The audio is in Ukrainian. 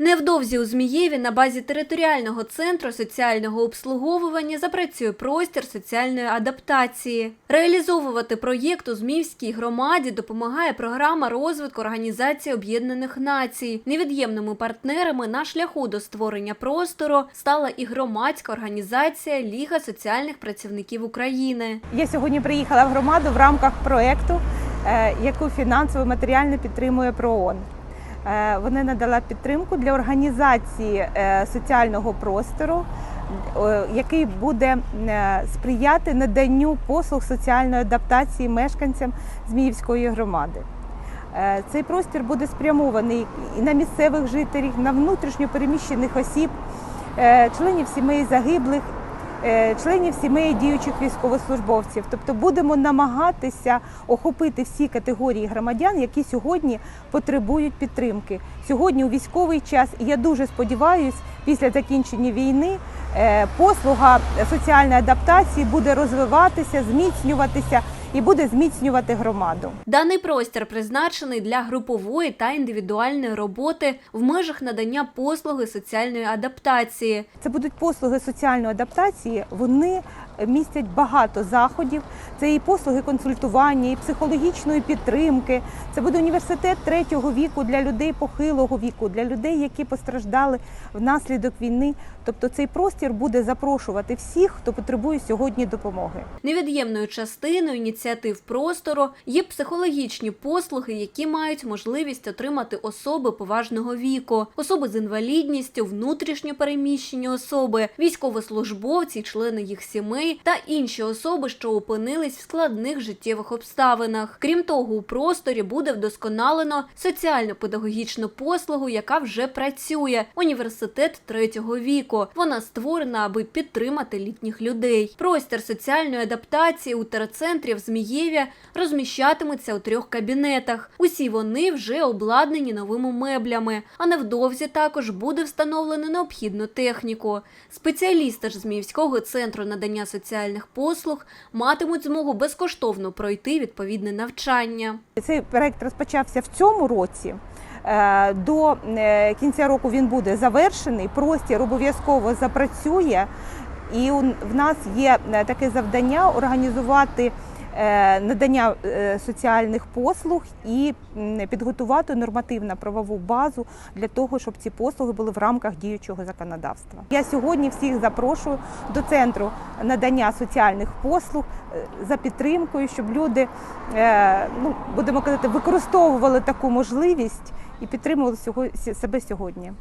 Невдовзі у Змієві на базі територіального центру соціального обслуговування запрацює простір соціальної адаптації. Реалізовувати проєкт у Зміївській громаді допомагає програма розвитку Організації Об'єднаних Націй. Невід'ємними партнерами на шляху до створення простору стала і громадська організація Ліга соціальних працівників України. Я сьогодні приїхала в громаду в рамках проєкту, е, яку фінансово матеріально підтримує ПРООН. Е, Вони надала підтримку для організації е, соціального простору, який буде е, сприяти наданню послуг соціальної адаптації мешканцям Зміївської громади. Цей простір буде спрямований і на місцевих жителів, на внутрішньо переміщених осіб, членів сімей загиблих, членів сімей діючих військовослужбовців. Тобто будемо намагатися охопити всі категорії громадян, які сьогодні потребують підтримки. Сьогодні у військовий час, я дуже сподіваюся, після закінчення війни е, послуга соціальної адаптації буде розвиватися, зміцнюватися і буде зміцнювати громаду. Даний простір призначений для групової та індивідуальної роботи в межах надання послуги соціальної адаптації. Це будуть послуги соціальної адаптації. Вони містять багато заходів. Це і послуги консультування, і психологічної підтримки. Це буде університет третього віку для людей похилого віку, для людей, які постраждали внаслідок війни. Тобто цей простір буде запрошувати всіх, хто потребує сьогодні допомоги. Невід'ємною частиною ініціатив простору є психологічні послуги, які мають можливість отримати особи поважного віку, особи з інвалідністю, внутрішньо переміщені особи, військовослужбовці, члени їх сімей та інші особи, що опинились в складних життєвих обставинах. Крім того, у просторі буде вдосконалено соціально-педагогічну послугу, яка вже працює університет третього віку. Вона створена, аби підтримати літніх людей. Простір соціальної адаптації у терцентрі в Змієві розміщатиметься у трьох кабінетах. Усі вони вже обладнані новими меблями. А невдовзі також буде встановлено необхідну техніку. Спеціалісти ж Зміївського центру надання соціальних послуг матимуть змогу безкоштовно пройти відповідне навчання. Цей проект розпочався в цьому році. Е, До е, кінця року він буде завершений. Простір обов'язково запрацює, і в нас є е, таке завдання організувати надання е, соціальних послуг і підготувати нормативно-правову базу для того, щоб ці послуги були в рамках діючого законодавства. Я сьогодні всіх запрошую до центру надання соціальних послуг е, за підтримкою, щоб люди, е, ну будемо казати, використовували таку можливість і підтримували себе сьогодні.